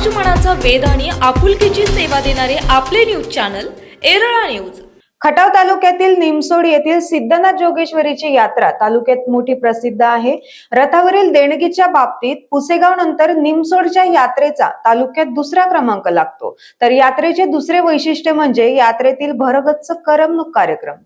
समाजमनाचा वेद आणि आपुलकीची सेवा देणारे आपले news channel Erala news. Khatav तालुक्यातील निमसोड येथील सिद्धनाथ जोगेश्वरीची यात्रा तालुक्यात मोठी प्रसिद्ध आहे. रथावरील देणगीच्या बाबतीत पुसेगाव नंतर निमसोडच्या यात्रेचा तालुक्यात दुसरा क्रमांक लागतो. तर यात्रेचे दुसरे वैशिष्ट्य म्हणजे यात्रेतील भरगच्च करमणूक कार्यक्रम.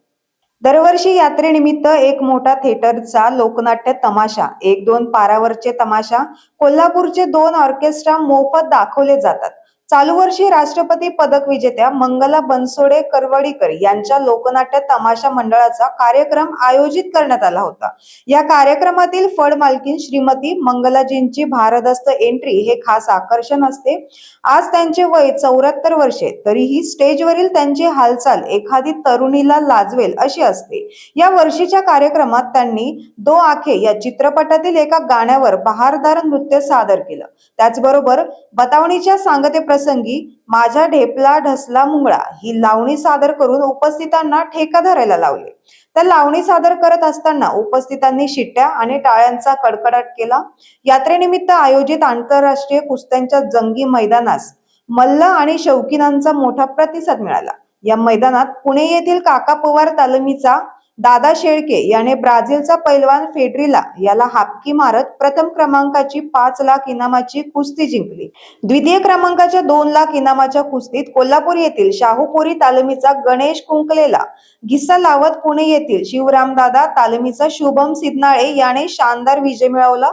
दरवर्षी यात्रेनिमित्त एक मोठा थिएटरचा लोकनाट्य तमाशा एक दोन पारावरचे तमाशा कोल्हापूरचे दोन ऑर्केस्ट्रा मोफत दाखवले जातात. चालू वर्षी राष्ट्रपती पदक विजेत्या मंगला बनसोडे करवडीकर यांच्या लोकनाट्य तमाशा मंडळाचा कार्यक्रम आयोजित करण्यात आला होता. या कार्यक्रमातील फड मालकीन श्रीमती मंगलाजींची भारदस्त एंट्री हे खास आकर्षण असते. आज त्यांचे वय चौऱ्याहत्तर वर्षे तरीही स्टेजवरील त्यांची हालचाल एखादी तरुणीला लाजवेल अशी असते. या वर्षीच्या कार्यक्रमात त्यांनी दो आखे या चित्रपटातील एका गाण्यावर बहारदार नृत्य सादर केलं. त्याचबरोबर बतावणीच्या सांगते प्रसंगी माझ्या ढेपला ढसला मुंगळा ही लावणी सादर करून उपस्थितांना ठेका धरायला लावले. तर लावणी सादर करत असताना उपस्थितांनी शिट्ट्या आणि टाळ्यांचा कडकडाट केला. यात्रेनिमित्त आयोजित आंतरराष्ट्रीय कुस्त्यांच्या जंगी मैदानास मल्ल आणि शौकीनांचा मोठा प्रतिसाद मिळाला. या मैदानात पुणे येथील काका पवार तालमीचा दादा शेळके याने ब्राझीलचा पैलवान फेडरिला याला हापकी मारत प्रथम क्रमांकाची पाच लाख इनामाची कुस्ती जिंकली. द्वितीय क्रमांकाच्या दोन लाख इनामाच्या कुस्तीत कोल्हापूर येथील शाहूपुरी तालमीचा गणेश कुंकलेला घिस्सा लावत पुणे येथील शिवरामदादा तालमीचा शुभम सिद्नाळे याने शानदार विजय मिळवला.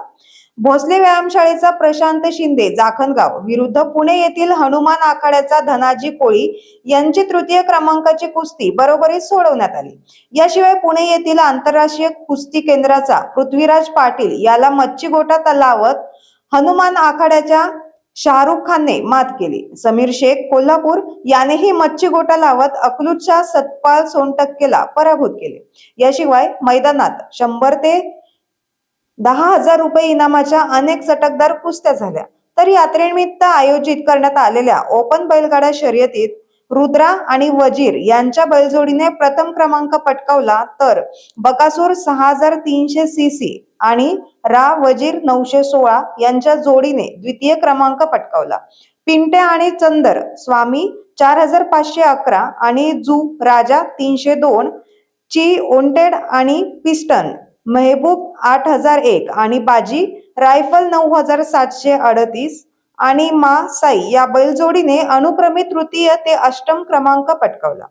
भोसले व्यायामशाळेचा प्रशांत शिंदे जाखणगाव विरुद्ध पुणे येथील हनुमान आखाड्याचा धनाजी कोळी यांची तृतीय क्रमांकाची कुस्ती बरोबरीत सोडवण्यात आली. याशिवाय पुणे येथील आंतरराष्ट्रीय कुस्ती केंद्राचा पृथ्वीराज पाटील याला मच्छी गोटा तलावत हनुमान आखाड्याच्या शाहरुख खानने मात केली. समीर शेख कोल्हापूर यानेही मच्छी गोटा लावत अकलूजच्या सतपाल सोनटक्केला पराभूत केले. याशिवाय मैदानात शंभर ते दहा हजार रुपये इनामाच्या अनेक चटकदार कुस्त्या झाल्या. तर यात्रेनिमित्त आयोजित करण्यात आलेल्या ओपन बैलगाडा शर्यतीत रुद्रा आणि वजीर यांच्या बैलजोडीने प्रथम क्रमांक पटकावला तर बकासूर सहा हजार तीनशे सी सी आणि रा वजीर नऊशे सोळा यांच्या जोडीने द्वितीय क्रमांक पटकावला. पिंटे आणि चंदर स्वामी चार हजार पाचशे अकरा आणि जू राजा तीनशे दोन ची ओंटेड आणि पिस्टन मेहबूब आठ हजार एक आणि बाजी रायफल नऊ हजार सातशे अडतीस आणि मा साई या बैलजोडीने अनुक्रमे तृतीय ते अष्टम क्रमांक पटकावला.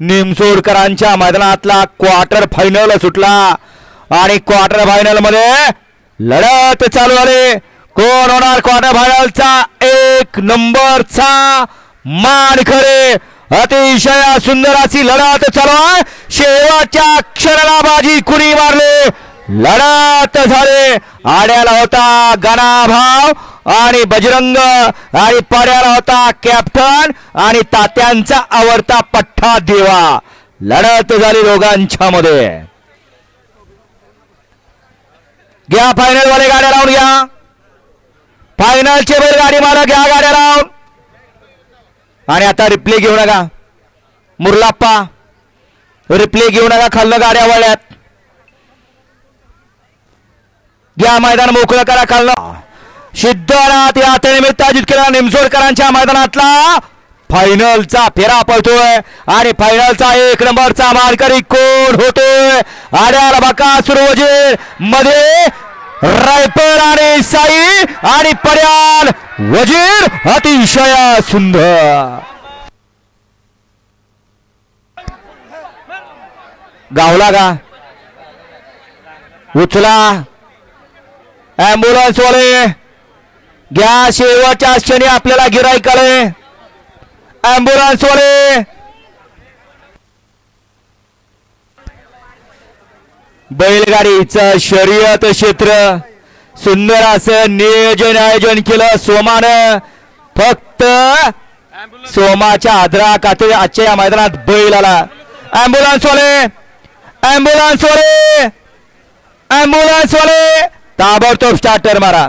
निमसोडकरांच्या मैदानातला क्वार्टर फायनल सुटला. आणि क्वार्टर फायनलमध्ये लढत चालू झाली. कोण होणार क्वार्टर फायनलचा एक नंबरचा मानखरे. अतिशय सुंदर अशी लढत चालू आहे. शेवटच्या क्षणाला बाजी कुणी मारले? लढत झाले. आड्याला होता गणाभाव. आणि बजरंग आणि पाड्याला होता कॅप्टन आणि तात्यांचा आवडता पठ्ठा देवा. लढत झाली दोघांच्या मध्ये घ्या फायनल वाले गाड्या लावून घ्या. फायनलचे बैल गाडी मारा घ्या गाड्या लावून. आणि आता रिप्ले घेऊ नका. मुरलाप्पा रिप्ले घेऊ नका खाल्लं गाड्या वळल्यात. घ्या मैदान मोकळं करा खाल्लं सिद्धनाथ यात्रेनिमित्त आयोजित केलेला निमसोडकरांच्या मैदानातला फायनलचा फेरा पळतोय. आणि फायनलचा एक नंबरचा मानकरी कोण होतोय? आड्याला बका सुरवजे मध्ये रायपर आणि साई आणि पर्याल वजीर अतिशय सुंदर. गावला का? उचला. ॲम्ब्युलन्सवाले घ्या शेवटच्या क्षणी आपल्याला गिराईक आले. ऍम्ब्युलन्स वाले. बैलगाडीचं शर्यत क्षेत्र. सुंदर असं नियोजन आयोजन केलं सोमानं. फक्त सोमाच्या आदरा काते आजच्या या मैदानात बैल आला. ऍम्ब्युलन्स वाले. ऍम्ब्युलन्स वाले. ऍम्ब्युलन्स वाले. ताबडतोब स्टार्टर मारा.